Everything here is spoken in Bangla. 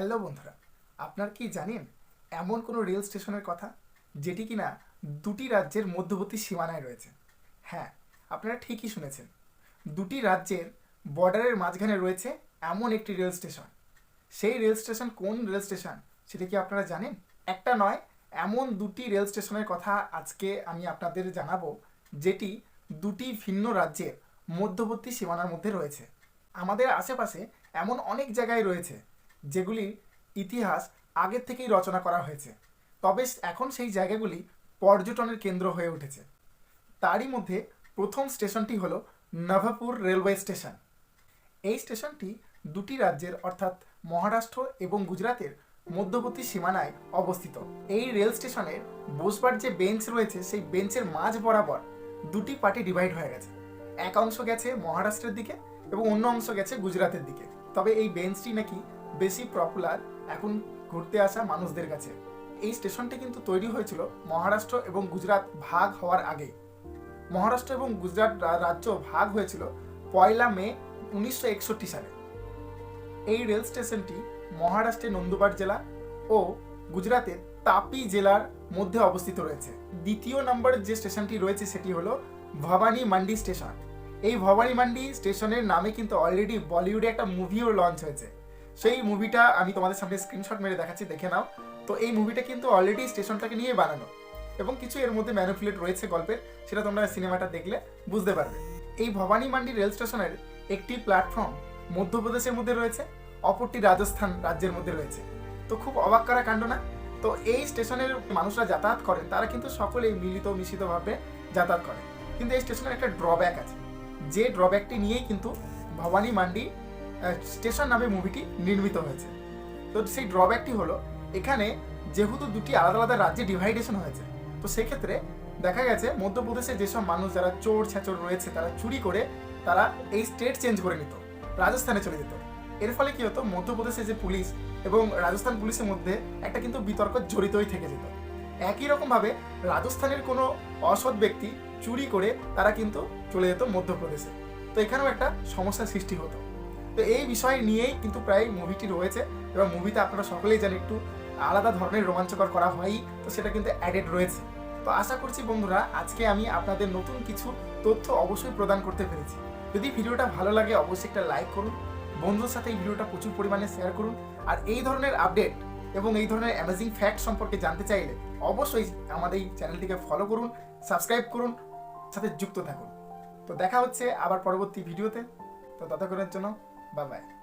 হ্যালো বন্ধুরা, আপনার কি জানেন এমন কোনো রেল স্টেশনের কথা যেটি কিনা দুটি রাজ্যের মধ্যবর্তী সীমানায় রয়েছে? হ্যাঁ আপনারা ঠিকই শুনেছেন। দুটি রাজ্যের বর্ডারের মাঝখানে রয়েছে এমন একটি রেল স্টেশন। সেই রেল স্টেশন কোন রেল স্টেশন সেটা কি আপনারা জানেন? একটা নয়, এমন দুটি রেল স্টেশনের কথা আজকে আমি আপনাদের জানাব যেটি দুটি ভিন্ন রাজ্যের মধ্যবর্তী সীমানার মধ্যে রয়েছে। আমাদের আশেপাশে এমন অনেক জায়গায় রয়েছে যেগুলির ইতিহাস আগের থেকেই রচনা করা হয়েছে। তবে এখন সেই জায়গাগুলি পর্যটনের কেন্দ্র হয়ে উঠেছে। তারই মধ্যে প্রথম স্টেশনটি হলো নভাপুর রেলওয়ে স্টেশন। এই স্টেশনটি দুটি রাজ্যের অর্থাৎ মহারাষ্ট্র এবং গুজরাতের মধ্যবর্তী সীমানায় অবস্থিত। এই রেল স্টেশনের বসবার যে বেঞ্চ রয়েছে, সেই বেঞ্চের মাঝ বরাবর দুটি পার্টি ডিভাইড হয়ে গেছে। এক অংশ গেছে মহারাষ্ট্রের দিকে এবং অন্য অংশ গেছে গুজরাতের দিকে। তবে এই বেঞ্চটি নাকি বেশি পপুলার এখন ঘুরতে আসা মানুষদের কাছে। এই স্টেশনটি কিন্তু তৈরি হয়েছিল মহারাষ্ট্র এবং গুজরাট ভাগ হওয়ার আগে। মহারাষ্ট্র এবং গুজরাট রাজ্য ভাগ হয়েছিল পয়লা মে উনিশশো একষট্টি সালে। এই রেল স্টেশনটি মহারাষ্ট্রের নন্দুবার জেলা ও গুজরাতের তাপি জেলার মধ্যে অবস্থিত রয়েছে। দ্বিতীয় নম্বর যে স্টেশনটি রয়েছে সেটি হলো ভবানী মান্ডি স্টেশন। এই ভবানী মান্ডি স্টেশনের নামে কিন্তু অলরেডি বলিউডে একটা মুভিও লঞ্চ হয়েছে। সেই মুভিটা আমি তোমাদের সামনে স্ক্রিনশট মেরে দেখাচ্ছি, দেখে নাও। তো এই মুভিটা কিন্তু অলরেডি স্টেশনটাকে নিয়ে বানানো। এবং কিছু এর মধ্যে ম্যানুপুলেট রয়েছে গল্পের, সেটা তোমরা সিনেমাটা দেখলে বুঝতে পারবে। এই ভবানী মান্ডি রেল স্টেশনের একটি প্ল্যাটফর্ম মধ্যপ্রদেশের মধ্যে রয়েছে, অপরটি রাজস্থান রাজ্যের মধ্যে রয়েছে। তো খুব অবাক করা কাণ্ড না? তো এই স্টেশনের মানুষরা যাতায়াত করেন, তারা কিন্তু সকলেই মিলিত, মিশিতভাবে যাতায়াত করেন। কিন্তু এই স্টেশনের একটা ড্রব্যাক আছে। যে ড্রব্যাকটি নিয়েই কিন্তু ভবানী মান্ডি স্টেশন নামে মুভিটি নির্মিত হয়েছে। তো সেই ড্রব্যাকটি হলো, এখানে যেহেতু দুটি আলাদা আলাদা রাজ্যে ডিভাইডেশন হয়েছে, তো সেক্ষেত্রে দেখা গেছে মধ্যপ্রদেশে যেসব মানুষ যারা চোর ছ্যাচোর রয়েছে, তারা চুরি করে তারা এই স্টেট চেঞ্জ করে নিত, রাজস্থানে চলে যেত। এর ফলে কি হতো, মধ্যপ্রদেশে যে পুলিশ এবং রাজস্থান পুলিশের মধ্যে একটা কিন্তু বিতর্ক জড়িতই থেকে যেত। একই রকমভাবে রাজস্থানের কোনো অসৎ ব্যক্তি চুরি করে তারা কিন্তু চলে যেত মধ্যপ্রদেশে। তো এখানেও একটা সমস্যার সৃষ্টি হতো। তো এই বিষয় নিয়েই কিন্তু প্রায় মুভিটি রয়েছে। এবং মুভিতে আপনারা সকলেই জানেন একটু আলাদা ধরনের রোমাঞ্চকর করা হয়ই, তো সেটা কিন্তু অ্যাডেড রয়েছে। তো আশা করছি বন্ধুরা, আজকে আমি আপনাদের নতুন কিছু তথ্য অবশ্যই প্রদান করতে পেরেছি। যদি ভিডিওটা ভালো লাগে, অবশ্যই একটা লাইক করুন বন্ধুর সাথে এই ভিডিওটা প্রচুর পরিমাণে শেয়ার করুন। আর এই ধরনের আপডেট এবং এই ধরনের অ্যামেজিং ফ্যাক্ট সম্পর্কে জানতে চাইলে অবশ্যই আমাদের এই চ্যানেলটিকে ফলো করুন সাবস্ক্রাইব করুন, সাথে যুক্ত থাকুন। তো দেখা হচ্ছে আবার পরবর্তী ভিডিওতে। তো ততক্ষণের জন্য 拜拜。